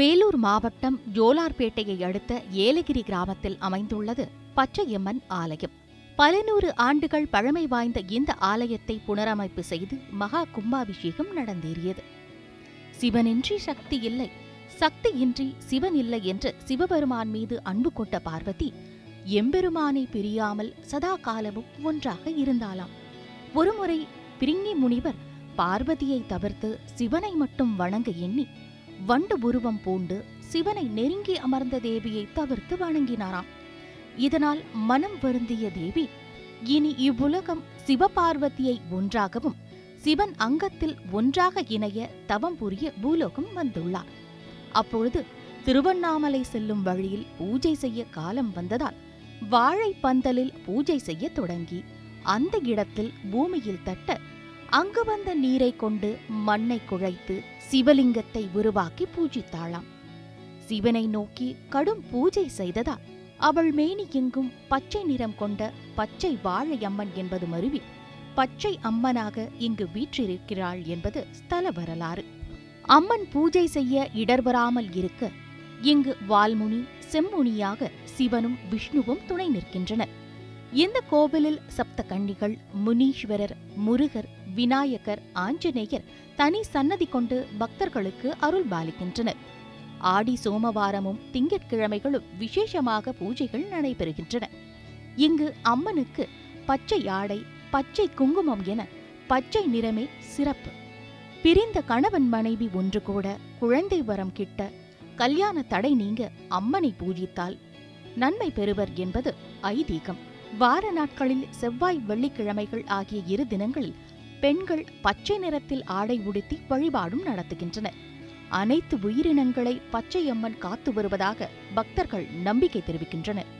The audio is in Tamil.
வேலூர் மாவட்டம் ஜோலார்பேட்டையை அடுத்த ஏலகிரி கிராமத்தில் அமைந்துள்ளது பச்சையம்மன் ஆலயம். பல நூறு ஆண்டுகள் பழமை வாய்ந்த இந்த ஆலயத்தை புனரமைப்பு செய்து மகா கும்பாபிஷேகம் நடந்தேறியது. சிவனின்றி சக்தி இல்லை சக்தியின்றி சிவன் இல்லை என்று சிவபெருமான் மீது அன்பு கொண்ட பார்வதி எம்பெருமானை பிரியாமல் சதா காலமும் ஒன்றாக இருந்தாலாம் ஒருமுறை பிரிங்கி முனிவர் பார்வதியை தவிர்த்து சிவனை மட்டும் வணங்க எண்ணி வண்டு உருவம் பூண்டு சிவனை நெருங்கி அமர்ந்த தேவியை தவிர்த்து வணங்கினாராம். இதனால் மனம் வருந்திய தேவி இனி இவ்வுலகம் சிவபார்வதியை ஒன்றாகவும் சிவன் அங்கத்தில் ஒன்றாக இணைய தவம் புரிய பூலோகம் வந்துள்ளார். அப்பொழுது திருவண்ணாமலை செல்லும் வழியில் பூஜை செய்ய காலம் வந்ததால் வாழை பந்தலில் பூஜை செய்ய தொடங்கி அந்த இடத்தில் பூமியில் தட்ட அங்கு வந்த நீரை கொண்டு மண்ணை குழைத்து சிவலிங்கத்தை உருவாக்கி பூஜித்தாளாம். சிவனை நோக்கி கடும் பூஜை செய்ததால் அவள் மேனி எங்கும் பச்சை நிறம் கொண்ட பச்சை வாழை அம்மன் என்பது மருவி பச்சை அம்மனாக இங்கு வீற்றிருக்கிறாள் என்பது ஸ்தல வரலாறு. அம்மன் பூஜை செய்ய இடர்வராமல் இருக்க இங்கு வால்முனி செம்முனியாக சிவனும் விஷ்ணுவும் துணை நிற்கின்றனர். இந்த கோவிலில் சப்த கன்னிகள் முனீஸ்வரர் முருகர் விநாயகர் ஆஞ்சநேயர் தனி சன்னதி கொண்டு பக்தர்களுக்கு அருள் பாலிக்கின்றனர் ஆடி சோமவாரமும் திங்கட்கிழமைகளும் விசேஷமாக பூஜைகள் நடைபெறுகின்றன. இங்கு அம்மனுக்கு பச்சை ஆடை பச்சை குங்குமம் என பச்சை நிறமே சிறப்பு. பிரிந்த கணவன் மனைவி ஒன்று கூட குழந்தை வரம் கிட்ட கல்யாண தடை நீங்க அம்மனை பூஜித்தால் நன்மை பெறுவர் என்பது ஐதீகம். வார நாட்களில் செவ்வாய் வெள்ளிக்கிழமைகள் ஆகிய இரு தினங்களில் பெண்கள் பச்சை நிறத்தில் ஆடை உடுத்தி வழிபாடும் நடத்துகின்றனர் அனைத்து உயிரினங்களை பச்சையம்மன் காத்து வருவதாக பக்தர்கள் நம்பிக்கை தெரிவிக்கின்றனர்.